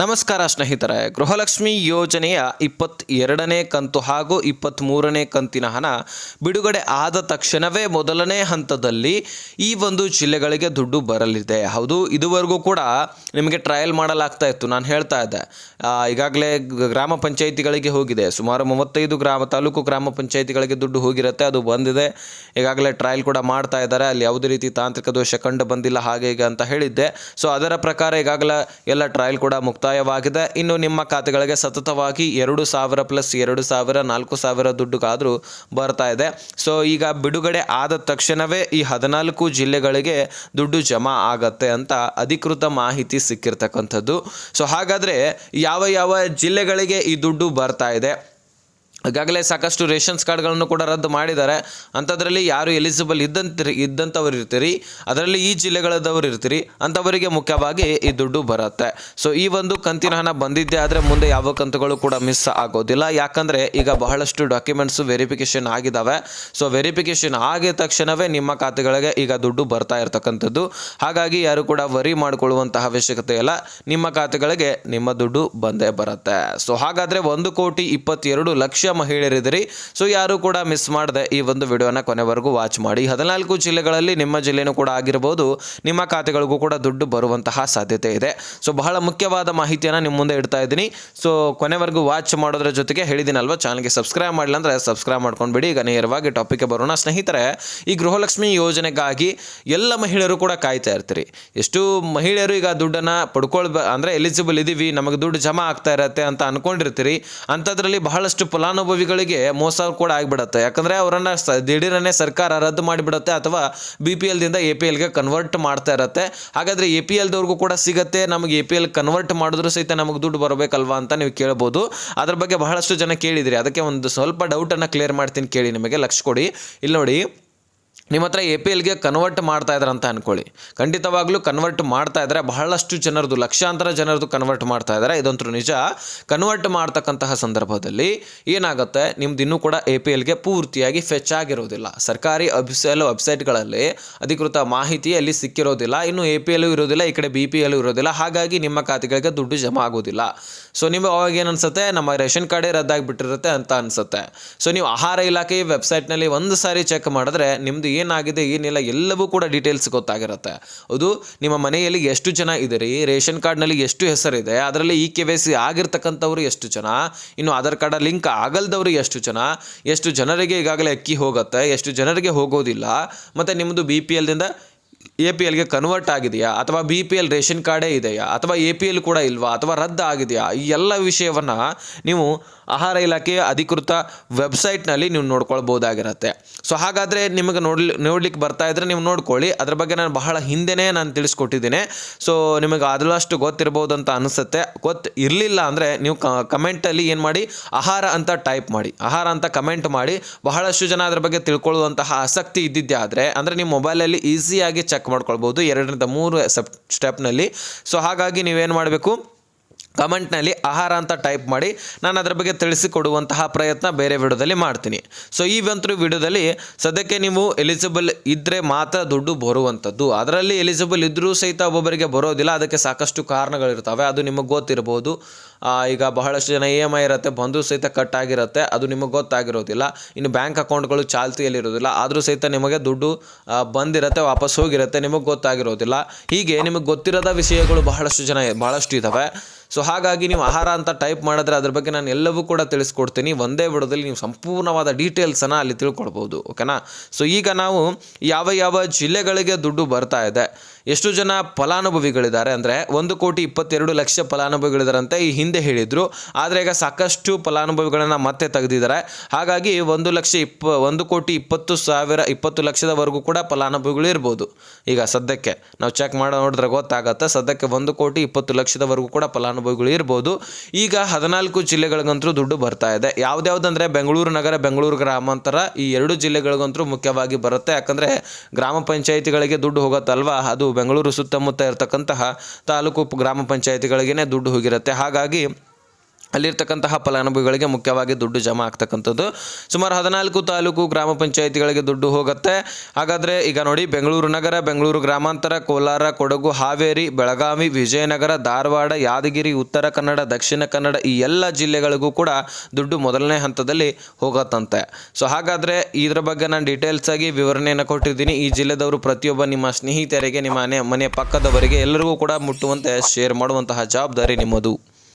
ನಮಸ್ಕಾರ ಸ್ನೇಹಿತರೆ, ಗೃಹಲಕ್ಷ್ಮಿ ಯೋಜನೆಯ ಇಪ್ಪತ್ತೆರಡನೇ ಕಂತು ಹಾಗೂ ಇಪ್ಪತ್ತ್ಮೂರನೇ ಕಂತಿನ ಹಣ ಬಿಡುಗಡೆ ಆದ ತಕ್ಷಣವೇ ಮೊದಲನೇ ಹಂತದಲ್ಲಿ ಈ ಒಂದು ಜಿಲ್ಲೆಗಳಿಗೆ ದುಡ್ಡು ಬರಲಿದೆ. ಹೌದು, ಇದುವರೆಗೂ ಕೂಡ ನಿಮಗೆ ಟ್ರಯಲ್ ಮಾಡಲಾಗ್ತಾ ಇತ್ತು. ನಾನು ಹೇಳ್ತಾ ಇದ್ದೆ. ಈಗಾಗಲೇ ಗ್ರಾಮ ಪಂಚಾಯಿತಿಗಳಿಗೆ ಹೋಗಿದೆ. ಸುಮಾರು ಮೂವತ್ತೈದು ಗ್ರಾಮ, ತಾಲೂಕು ಗ್ರಾಮ ಪಂಚಾಯಿತಿಗಳಿಗೆ ದುಡ್ಡು ಹೋಗಿರುತ್ತೆ, ಅದು ಬಂದಿದೆ. ಈಗಾಗಲೇ ಟ್ರಯಲ್ ಕೂಡ ಮಾಡ್ತಾ ಇದ್ದಾರೆ. ಅಲ್ಲಿ ಯಾವುದೇ ರೀತಿ ತಾಂತ್ರಿಕ ದೋಷ ಕಂಡು ಬಂದಿಲ್ಲ ಹಾಗೆ ಈಗ ಅಂತ ಹೇಳಿದ್ದೆ. ಸೊ ಅದರ ಪ್ರಕಾರ ಈಗಾಗಲೇ ಎಲ್ಲ ಟ್ರಯಲ್ ಕೂಡ ಮುಕ್ತಾಯವಾಗಿದೆ ಇನ್ನು ನಿಮ್ಮ ಖಾತೆಗಳಿಗೆ ಸತತವಾಗಿ ಎರಡು ಸಾವಿರ ಪ್ಲಸ್ ಎರಡು ಸಾವಿರ, ನಾಲ್ಕು ಸಾವಿರ ದುಡ್ಡುಗಾದರೂ ಬರ್ತಾ ಇದೆ. ಸೊ ಈಗ ಬಿಡುಗಡೆ ಆದ ತಕ್ಷಣವೇ ಈ ಹದಿನಾಲ್ಕು ಜಿಲ್ಲೆಗಳಿಗೆ ದುಡ್ಡು ಜಮಾ ಆಗತ್ತೆ ಅಂತ ಅಧಿಕೃತ ಮಾಹಿತಿ ಸಿಕ್ಕಿರ್ತಕ್ಕಂಥದ್ದು. ಸೊ ಹಾಗಾದರೆ ಯಾವ ಯಾವ ಜಿಲ್ಲೆಗಳಿಗೆ ಈ ದುಡ್ಡು ಬರ್ತಾ ಇದೆ? ಈಗಾಗಲೇ ಸಾಕಷ್ಟು ರೇಷನ್ಸ್ ಕಾರ್ಡ್ಗಳನ್ನು ಕೂಡ ರದ್ದು ಮಾಡಿದ್ದಾರೆ. ಅಂಥದ್ರಲ್ಲಿ ಯಾರು ಎಲಿಜಿಬಲ್ ಇದ್ದಂತ ಇದ್ದಂಥವ್ರು ಇರ್ತೀರಿ, ಅದರಲ್ಲಿ ಈ ಜಿಲ್ಲೆಗಳದವರು ಇರ್ತೀರಿ, ಅಂಥವರಿಗೆ ಮುಖ್ಯವಾಗಿ ಈ ದುಡ್ಡು ಬರುತ್ತೆ. ಸೊ ಈ ಒಂದು ಕಂತಿನ ಹಣ ಬಂದಿದ್ದೆ ಆದರೆ ಮುಂದೆ ಯಾವ ಕಂತುಗಳು ಕೂಡ ಮಿಸ್ ಆಗೋದಿಲ್ಲ. ಯಾಕಂದರೆ ಈಗ ಬಹಳಷ್ಟು ಡಾಕ್ಯುಮೆಂಟ್ಸು ವೆರಿಫಿಕೇಷನ್ ಆಗಿದ್ದಾವೆ ಸೊ ವೆರಿಫಿಕೇಷನ್ ಆಗಿದ ತಕ್ಷಣವೇ ನಿಮ್ಮ ಖಾತೆಗಳಿಗೆ ಈಗ ದುಡ್ಡು ಬರ್ತಾ ಇರತಕ್ಕಂಥದ್ದು. ಹಾಗಾಗಿ ಯಾರು ಕೂಡ ವರಿ ಮಾಡಿಕೊಳ್ಳುವಂತಹ ಅವಶ್ಯಕತೆ ಇಲ್ಲ. ನಿಮ್ಮ ಖಾತೆಗಳಿಗೆ ನಿಮ್ಮ ದುಡ್ಡು ಬಂದೇ ಬರುತ್ತೆ. ಸೊ ಹಾಗಾದರೆ ಒಂದು ಕೋಟಿ ಇಪ್ಪತ್ತೆರಡು ಲಕ್ಷ ಮಹಿಳೆಯರಿದ್ದೀರಿ ಸೊ ಯಾರು ಕೂಡ ಮಿಸ್ ಮಾಡದೆ ಈ ಒಂದು ವಿಡಿಯೋನ ಕೊನೆವರೆಗೂ ವಾಚ್ ಮಾಡಿ. ಹದಿನಾಲ್ಕು ಜಿಲ್ಲೆಗಳಲ್ಲಿ ನಿಮ್ಮ ಜಿಲ್ಲೆನೂ ಕೂಡ ಆಗಿರ್ಬೋದು. ನಿಮ್ಮ ಖಾತೆಗಳಿಗೂ ಕೂಡ ದುಡ್ಡು ಬರುವಂತಹ ಸಾಧ್ಯತೆ ಇದೆ. ಸೊ ಬಹಳ ಮುಖ್ಯವಾದ ಮಾಹಿತಿಯನ್ನು ನಿಮ್ಮ ಮುಂದೆ ಇಡ್ತಾ ಇದ್ದೀನಿ. ಸೊ ಕೊನೆವರೆಗೂ ವಾಚ್ ಮಾಡೋದ್ರ ಜೊತೆಗೆ ಹೇಳಿದ್ದೀನಲ್ವ ಚಾನಲ್ಗೆ ಸಬ್ಸ್ಕ್ರೈಬ್ ಮಾಡಿಲ್ಲ ಅಂದರೆ ಸಬ್ಸ್ಕ್ರೈಬ್ ಮಾಡ್ಕೊಂಡ್ಬಿಡಿ. ಈಗ ನೇರವಾಗಿ ಟಾಪಿಕ್ಗೆ ಬರೋಣ ಸ್ನೇಹಿತರೆ. ಈ ಗೃಹಲಕ್ಷ್ಮಿ ಯೋಜನೆಗಾಗಿ ಎಲ್ಲ ಮಹಿಳೆಯರು ಕೂಡ ಕಾಯ್ತಾ ಇರ್ತೀರಿ. ಎಷ್ಟು ಮಹಿಳೆಯರು ಈಗ ದುಡ್ಡನ್ನು ಪಡ್ಕೊಳ್ಬ ಅಂದರೆ ಎಲಿಜಿಬಲ್ ಇದ್ದೀವಿ ನಮಗೆ ದುಡ್ಡು ಜಮಾ ಆಗ್ತಾ ಇರತ್ತೆ ಅಂತ ಅಂದ್ಕೊಂಡಿರ್ತೀರಿ ಅಂಥದ್ರಲ್ಲಿ ಬಹಳಷ್ಟು ಫಲಾನುಭವಿಗಳಿಗೆ ಮೋಸ ಕೂಡ ಆಗಿಬಿಡುತ್ತೆ. ಯಾಕಂದರೆ ಅವರನ್ನು ದಿಢೀರನ್ನೇ ಸರ್ಕಾರ ರದ್ದು ಮಾಡಿಬಿಡುತ್ತೆ ಅಥವಾ ಬಿ ಪಿ ಎಲ್ದಿಂದ ಎ ಪಿ ಎಲ್ಗೆ ಕನ್ವರ್ಟ್ ಮಾಡ್ತಾ ಇರುತ್ತೆ. ಹಾಗಾದರೆ ಎ ಪಿ ಎಲ್ದವ್ರಿಗೂ ಕೂಡ ಸಿಗುತ್ತೆ. ನಮಗೆ ಎ ಪಿ ಎಲ್ ಕನ್ವರ್ಟ್ ಮಾಡಿದ್ರು ಸಹಿತ ನಮಗೆ ದುಡ್ಡು ಬರಬೇಕಲ್ವಾ ಅಂತ ನೀವು ಕೇಳ್ಬೋದು. ಅದ್ರ ಬಗ್ಗೆ ಬಹಳಷ್ಟು ಜನ ಕೇಳಿದಿರಿ. ಅದಕ್ಕೆ ಒಂದು ಸ್ವಲ್ಪ ಡೌಟನ್ನು ಕ್ಲಿಯರ್ ಮಾಡ್ತೀನಿ ಕೇಳಿ ನಿಮಗೆ. ಲಕ್ಷ ಕೊಡಿ. ಇಲ್ಲಿ ನೋಡಿ ನಿಮ್ಮ ಹತ್ರ ಎ ಪಿ ಎಲ್ಗೆ ಕನ್ವರ್ಟ್ ಮಾಡ್ತಾ ಇದ್ದಾರೆ ಅಂತ ಅನ್ಕೊಳ್ಳಿ. ಖಂಡಿತವಾಗ್ಲೂ ಕನ್ವರ್ಟ್ ಮಾಡ್ತಾ ಇದ್ದಾರೆ ಬಹಳಷ್ಟು ಜನರದು, ಲಕ್ಷಾಂತರ ಜನರದು ಕನ್ವರ್ಟ್ ಮಾಡ್ತಾ ಇದ್ದಾರೆ ಇದಂತೂ ನಿಜ. ಕನ್ವರ್ಟ್ ಮಾಡ್ತಕ್ಕಂತಹ ಸಂದರ್ಭದಲ್ಲಿ ಏನಾಗುತ್ತೆ? ನಿಮ್ದು ಇನ್ನೂ ಕೂಡ ಎ ಪಿ ಎಲ್ಗೆ ಪೂರ್ತಿಯಾಗಿ ಫೆಚ್ ಆಗಿರೋದಿಲ್ಲ. ಸರ್ಕಾರಿ ಅಬ್ಸೆಲ್ ವೆಬ್ಸೈಟ್ಗಳಲ್ಲಿ ಅಧಿಕೃತ ಮಾಹಿತಿ ಅಲ್ಲಿ ಸಿಕ್ಕಿರೋದಿಲ್ಲ. ಇನ್ನು ಎ ಪಿ ಎಲ್ ಇರೋದಿಲ್ಲ. ಈ ಕಡೆ ಬಿ ಪಿ ಎಲ್ ಇರೋದಿಲ್ಲ. ಹಾಗಾಗಿ ನಿಮ್ಮ ಖಾತೆಗಳಿಗೆ ದುಡ್ಡು ಜಮಾ ಆಗೋದಿಲ್ಲ. ಸೊ ನಿಮಗೆ ಅವಾಗ ಏನು ಅನ್ಸುತ್ತೆ? ನಮ್ಮ ರೇಷನ್ ಕಾರ್ಡೇ ರದ್ದಾಗಿಬಿಟ್ಟಿರುತ್ತೆ ಅಂತ ಅನ್ಸುತ್ತೆ. ಸೊ ನೀವು ಆಹಾರ ಇಲಾಖೆ ವೆಬ್ಸೈಟ್ನಲ್ಲಿ ಒಂದು ಸಾರಿ ಚೆಕ್ ಮಾಡಿದ್ರೆ ನಿಮ್ಮದು ಏನಾಗಿದೆ, ಏನಿಲ್ಲ, ಎಲ್ಲವೂ ಕೂಡ ಡೀಟೇಲ್ಸ್ ಗೊತ್ತಾಗಿರುತ್ತೆ. ಅದು ನಿಮ್ಮ ಮನೆಯಲ್ಲಿ ಎಷ್ಟು ಜನ ಇದ್ದೀರಿ? ರೇಷನ್ ಕಾರ್ಡ್ನಲ್ಲಿ ಎಷ್ಟು ಹೆಸರಿದೆ? ಅದರಲ್ಲಿ ಇ ಕೆ ವೈ ಸಿ ಆಗಿರ್ತಕ್ಕಂಥವ್ರು ಎಷ್ಟು ಜನ? ಇನ್ನು ಆಧಾರ್ ಕಾರ್ಡ್ ಲಿಂಕ್ ಆಗಲ್ದವ್ರು ಎಷ್ಟು ಜನ? ಎಷ್ಟು ಜನರಿಗೆ ಈಗಾಗಲೇ ಅಕ್ಕಿ ಹೋಗುತ್ತೆ? ಎಷ್ಟು ಜನರಿಗೆ ಹೋಗೋದಿಲ್ಲ? ಮತ್ತು ನಿಮ್ಮದು ಬಿ ಪಿ ಎಲ್ದಿಂದ ಎ ಪಿ ಎಲ್ಗೆ ಕನ್ವರ್ಟ್ ಆಗಿದೆಯಾ? ಅಥವಾ ಬಿ ಪಿ ಎಲ್ ರೇಷನ್ ಕಾರ್ಡೇ ಇದೆಯಾ? ಅಥವಾ ಎ ಪಿ ಎಲ್ ಕೂಡ ಇಲ್ವಾ? ಅಥವಾ ರದ್ದು ಆಗಿದೆಯಾ? ಈ ಎಲ್ಲ ವಿಷಯವನ್ನು ನೀವು ಆಹಾರ ಇಲಾಖೆಯ ಅಧಿಕೃತ ವೆಬ್ಸೈಟ್ನಲ್ಲಿ ನೀವು ನೋಡ್ಕೊಳ್ಬೋದಾಗಿರುತ್ತೆ ಸೊ ಹಾಗಾದರೆ ನಿಮಗೆ ನೋಡ್ಲಿ, ನೋಡ್ಲಿಕ್ಕೆ ಬರ್ತಾ ಇದ್ರೆ ನೀವು ನೋಡ್ಕೊಳ್ಳಿ. ಅದ್ರ ಬಗ್ಗೆ ನಾನು ಬಹಳ ಹಿಂದೆನೇ ನಾನು ತಿಳಿಸ್ಕೊಟ್ಟಿದ್ದೀನಿ. ಸೊ ನಿಮಗೆ ಆದಷ್ಟು ಗೊತ್ತಿರ್ಬೋದು ಅಂತ ಅನಿಸುತ್ತೆ. ಗೊತ್ತು ಇರಲಿಲ್ಲ ಅಂದರೆ ನೀವು ಕಮೆಂಟಲ್ಲಿ ಏನು ಮಾಡಿ? ಆಹಾರ ಅಂತ ಟೈಪ್ ಮಾಡಿ. ಆಹಾರ ಅಂತ ಕಮೆಂಟ್ ಮಾಡಿ. ಬಹಳಷ್ಟು ಜನ ಅದ್ರ ಬಗ್ಗೆ ತಿಳ್ಕೊಳ್ಳುವಂತಹ ಆಸಕ್ತಿ ಇದ್ದಿದ್ದೆ ಆದರೆ ಅಂದರೆ ನಿಮ್ಮ ಮೊಬೈಲಲ್ಲಿ ಈಸಿಯಾಗಿ ಚೆಕ್ ಮಾಡ್ಕೊಳ್ಬೋದು ಎರಡರಿಂದ ಮೂರು ಸೆಪ್ ಸ್ಟೆಪ್ನಲ್ಲಿ ಸೊ ಹಾಗಾಗಿ ನೀವೇನು ಮಾಡಬೇಕು? ಕಮೆಂಟ್ನಲ್ಲಿ ಆಹಾರ ಅಂತ ಟೈಪ್ ಮಾಡಿ ನಾನು ಅದರ ಬಗ್ಗೆ ತಿಳಿಸಿಕೊಡುವಂತಹ ಪ್ರಯತ್ನ ಬೇರೆ ವಿಡಿಯೋದಲ್ಲಿ ಮಾಡ್ತೀನಿ. ಸೊ ಈ ಒಂದು ವಿಡಿಯೋದಲ್ಲಿ ಸದ್ಯಕ್ಕೆ ನೀವು ಎಲಿಜಿಬಲ್ ಇದ್ದರೆ ಮಾತ್ರ ದುಡ್ಡು ಬರುವಂಥದ್ದು. ಅದರಲ್ಲಿ ಎಲಿಜಿಬಲ್ ಇದ್ದರೂ ಸಹಿತ ಒಬ್ಬೊಬ್ಬರಿಗೆ ಬರೋದಿಲ್ಲ. ಅದಕ್ಕೆ ಸಾಕಷ್ಟು ಕಾರಣಗಳಿರ್ತವೆ. ಅದು ನಿಮಗೆ ಗೊತ್ತಿರ್ಬೋದು. ಈಗ ಬಹಳಷ್ಟು ಜನ ಇ ಎಂ ಐ ಇರುತ್ತೆ ಬಂದು ಸಹಿತ ಕಟ್ ಆಗಿರುತ್ತೆ. ಅದು ನಿಮಗೆ ಗೊತ್ತಾಗಿರೋದಿಲ್ಲ. ಇನ್ನು ಬ್ಯಾಂಕ್ ಅಕೌಂಟ್ಗಳು ಚಾಲ್ತಿಯಲ್ಲಿರೋದಿಲ್ಲ ಆದರೂ ಸಹಿತ ನಿಮಗೆ ದುಡ್ಡು ಬಂದಿರುತ್ತೆ, ವಾಪಸ್ ಹೋಗಿರುತ್ತೆ, ನಿಮಗೆ ಗೊತ್ತಾಗಿರೋದಿಲ್ಲ. ಹೀಗೆ ನಿಮಗೆ ಗೊತ್ತಿರದ ವಿಷಯಗಳು ಬಹಳಷ್ಟು ಜನ, ಬಹಳಷ್ಟು ಇದ್ದಾವೆ ಸೊ ಹಾಗಾಗಿ ನೀವು ಆಹಾರ ಅಂತ ಟೈಪ್ ಮಾಡಿದ್ರೆ ಅದ್ರ ಬಗ್ಗೆ ನಾನು ಎಲ್ಲವೂ ಕೂಡ ತಿಳಿಸ್ಕೊಡ್ತೀನಿ. ಒಂದೇ ವಿಡೋದಲ್ಲಿ ನೀವು ಸಂಪೂರ್ಣವಾದ ಡೀಟೇಲ್ಸನ್ನು ಅಲ್ಲಿ ತಿಳ್ಕೊಳ್ಬೋದು ಓಕೆನಾ ಸೊ ಈಗ ನಾವು ಯಾವ ಯಾವ ಜಿಲ್ಲೆಗಳಿಗೆ ದುಡ್ಡು ಬರ್ತಾ ಇದೆ. ಎಷ್ಟು ಜನ ಫಲಾನುಭವಿಗಳಿದ್ದಾರೆ ಅಂದರೆ ಒಂದು ಕೋಟಿ ಇಪ್ಪತ್ತೆರಡು ಲಕ್ಷ ಫಲಾನುಭವಿಗಳಿದಾರಂತೆ ಈ ಹಿಂದೆ ಹೇಳಿದರು. ಆದರೆ ಈಗ ಸಾಕಷ್ಟು ಫಲಾನುಭವಿಗಳನ್ನು ಮತ್ತೆ ತೆಗೆದಿದ್ದಾರೆ. ಹಾಗಾಗಿ ಒಂದು ಲಕ್ಷ ಇಪ್ಪ, ಒಂದು ಕೋಟಿ ಇಪ್ಪತ್ತು ಸಾವಿರ, ಇಪ್ಪತ್ತು ಲಕ್ಷದವರೆಗೂ ಕೂಡ ಫಲಾನುಭವಿಗಳು ಇರ್ಬೋದು. ಈಗ ಸದ್ಯಕ್ಕೆ ನಾವು ಚೆಕ್ ಮಾಡಿ ನೋಡಿದ್ರೆ ಗೊತ್ತಾಗತ್ತೆ. ಸದ್ಯಕ್ಕೆ ಒಂದು ಕೋಟಿ ಇಪ್ಪತ್ತು ಲಕ್ಷದವರೆಗೂ ಕೂಡ ಫಲಾನುಭವಿಗಳು ಇರ್ಬೋದು. ಈಗ ಹದಿನಾಲ್ಕು ಜಿಲ್ಲೆಗಳಿಗಂತೂ ದುಡ್ಡು ಬರ್ತಾ ಇದೆ. ಯಾವ್ದ್ಯಾವ್ದಂದ್ರೆ ಬೆಂಗಳೂರು ನಗರ, ಬೆಂಗಳೂರು ಗ್ರಾಮಾಂತರ ಈ ಎರಡು ಜಿಲ್ಲೆಗಳಿಗಂತೂ ಮುಖ್ಯವಾಗಿ ಬರುತ್ತೆ. ಯಾಕಂದರೆ ಗ್ರಾಮ ಪಂಚಾಯಿತಿಗಳಿಗೆ ದುಡ್ಡು ಹೋಗುತ್ತಲ್ವಾ? ಅದು ಬೆಂಗಳೂರು ಸುತ್ತಮುತ್ತ ಇರತಕ್ಕಂತಹ ತಾಲೂಕು ಗ್ರಾಮ ಪಂಚಾಯಿತಿಗಳಿಗೇ ದುಡ್ಡು ಹೋಗಿರುತ್ತೆ. ಹಾಗಾಗಿ ಅಲ್ಲಿರ್ತಕ್ಕಂತಹ ಫಲಾನುಭವಿಗಳಿಗೆ ಮುಖ್ಯವಾಗಿ ದುಡ್ಡು ಜಮಾ ಆಗ್ತಕ್ಕಂಥದ್ದು. ಸುಮಾರು ಹದಿನಾಲ್ಕು ತಾಲೂಕು ಗ್ರಾಮ ಪಂಚಾಯಿತಿಗಳಿಗೆ ದುಡ್ಡು ಹೋಗುತ್ತೆ. ಹಾಗಾದರೆ ಈಗ ನೋಡಿ, ಬೆಂಗಳೂರು ನಗರ, ಬೆಂಗಳೂರು ಗ್ರಾಮಾಂತರ, ಕೋಲಾರ, ಕೊಡಗು, ಹಾವೇರಿ, ಬೆಳಗಾವಿ, ವಿಜಯನಗರ, ಧಾರವಾಡ, ಯಾದಗಿರಿ, ಉತ್ತರ ಕನ್ನಡ, ದಕ್ಷಿಣ ಕನ್ನಡ ಈ ಎಲ್ಲ ಜಿಲ್ಲೆಗಳಿಗೂ ಕೂಡ ದುಡ್ಡು ಮೊದಲನೇ ಹಂತದಲ್ಲಿ ಹೋಗತ್ತಂತೆ. ಸೊ ಹಾಗಾದರೆ ಇದರ ಬಗ್ಗೆ ನಾನು ಡೀಟೇಲ್ಸ್ ಆಗಿ ವಿವರಣೆಯನ್ನು ಕೊಟ್ಟಿದ್ದೀನಿ. ಈ ಜಿಲ್ಲೆದವರು ಪ್ರತಿಯೊಬ್ಬ ನಿಮ್ಮ ಸ್ನೇಹಿತರಿಗೆ, ನಿಮ್ಮ ಮನೆ ಮನೆ ಪಕ್ಕದವರಿಗೆ ಎಲ್ಲರಿಗೂ ಕೂಡ ಮುಟ್ಟುವಂತೆ ಶೇರ್ ಮಾಡುವಂತಹ ಜವಾಬ್ದಾರಿ ನಿಮ್ಮದು.